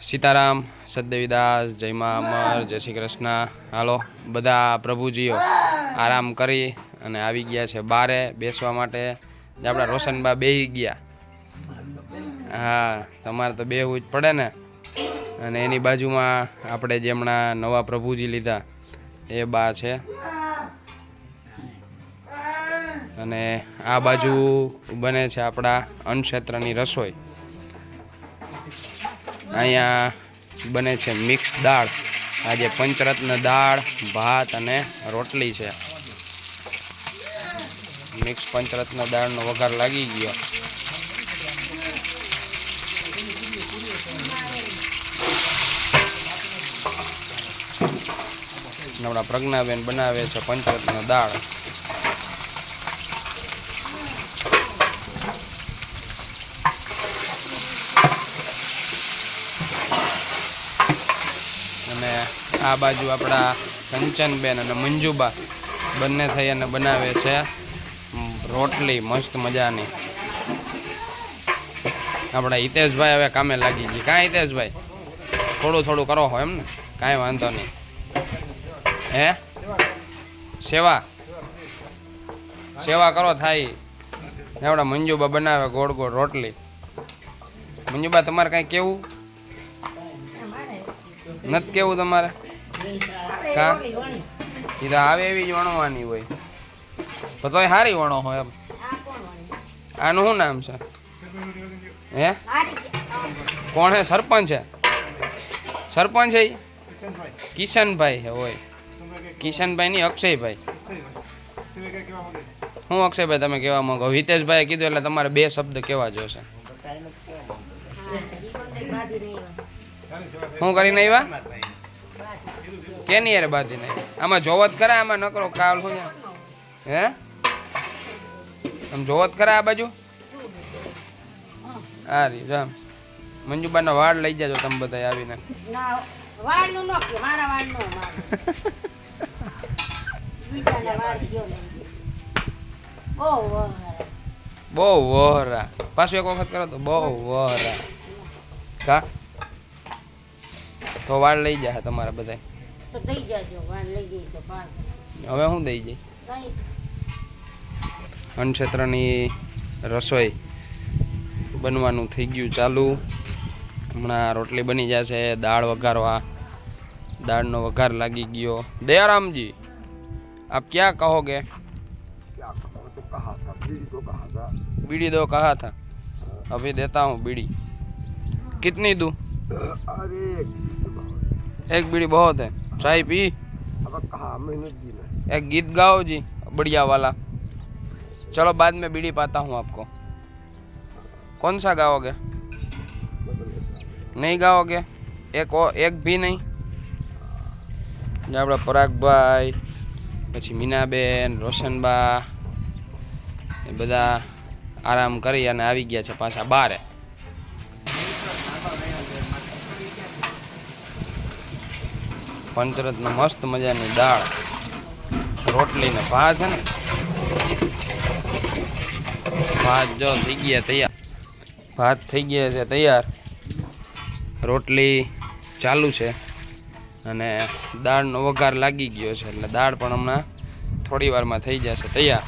સીતારામ સદદેવીદાસ જય મા અમર, જય શ્રી કૃષ્ણ. હાલો, બધા પ્રભુજીઓ આરામ કરી અને આવી ગયા છે બારે બેસવા માટે. આપણા રોશનબા બેહી ગયા. હા, તમારે તો બેહવું જ પડે ને. અને એની બાજુમાં આપણે જેમણા નવા પ્રભુજી લીધા, એ બા છે. અને આ બાજુ બને છે આપણા અન્નક્ષેત્રની રસોઈ. અહીંયા બને છે મિક્સ દાળ. આજે પંચરત્ન દાળ, ભાત અને રોટલી છે. મિક્સ પંચરત્ન દાળનો વઘાર લાગી ગયો. નવડા પ્રજ્ઞાબેન બનાવે છે પંચરત્ન દાળ અને આ બાજુ આપણા કંચનબેન અને મંજુબા બંને થઈ અને બનાવે છે. રોટલી, મસ્ત મજાની. આપણા હિતેશભાઈ હવે કામે લાગી ગઈ. કાંઈ હિતેશભાઈ? થોડું થોડું કરો હો એમ ને કાંઈ વાંધો નહીં. હે? સેવા? સેવા કરો થાય. આપણા મંજુબા બનાવે ગોળ ગોળ રોટલી. મંજુબા, તમારે કાંઈ કેવું? નથી કેવું તમારે? કા? એ તો આવે એવી જ વણવાની હોય. તો તોય સારી વણો હોય એમ. આનું શું નામ છે? હે? કોણ? હે? સરપંચ છે સરપંચ છે કિશનભાઈ હે હોય કિશનભાઈ ની અક્ષયભાઈ. હું અક્ષયભાઈ તમે કહેવા માંગો? હિતેશભાઈએ કીધું એટલે તમારે બે શબ્દ કહેવા જોશે? શું કરીને આવ્યા? કેની યાર બાધી નહીં આમાં જોવત કરે આમાં નકરો કાલ શું હે? આમ જોવત કરે આ બાજુ? આ રી જામ મંજુબાના વાળ લઈ જાજો તમે બધા આવીને. બહુ વહરા. પાછું એક વખત કરો તો બહુ વહરા. કા? તો વાળ લઈ જશે તમારા બધા તો દઈ જાજો વાળ લઈ જઈ હવે હું દઈ જઈ અનક્ષેત્રની રસોઈ બનવાનું થઈ ગયું ચાલુ. હમણાં રોટલી બની જશે દાળ વઘારવા. દાળનો વઘાર લાગી ગયો. દયારામજી આપ ક્યાં કહોગે બીડી દો કહા થા અભી દેતા હું બીડી. કિતની દૂ? અરે एक बीड़ी बहुत है चाय पी अब कहा मैंने दी नहीं एक गीत गाओ जी बढ़िया वाला चलो बाद में बीड़ी पाता हूँ आपको कौन सा गाओगे नहीं गाओगे एक और एक भी નહીં જે આપણા પરાગભાઈ પછી મીનાબેન રોશનબા એ બધા આરામ કરી અને આવી ગયા છે પાછા બારે પંચરત્ન મસ્ત મજાની દાળ રોટલી ને ભાત ને. ભાત જો થઈ ગયા તૈયાર. ભાત થઈ ગયા છે તૈયાર. રોટલી ચાલુ છે અને દાળનો વઘાર લાગી ગયો છે, એટલે દાળ પણ હમણાં થોડી વારમાં થઈ જશે તૈયાર.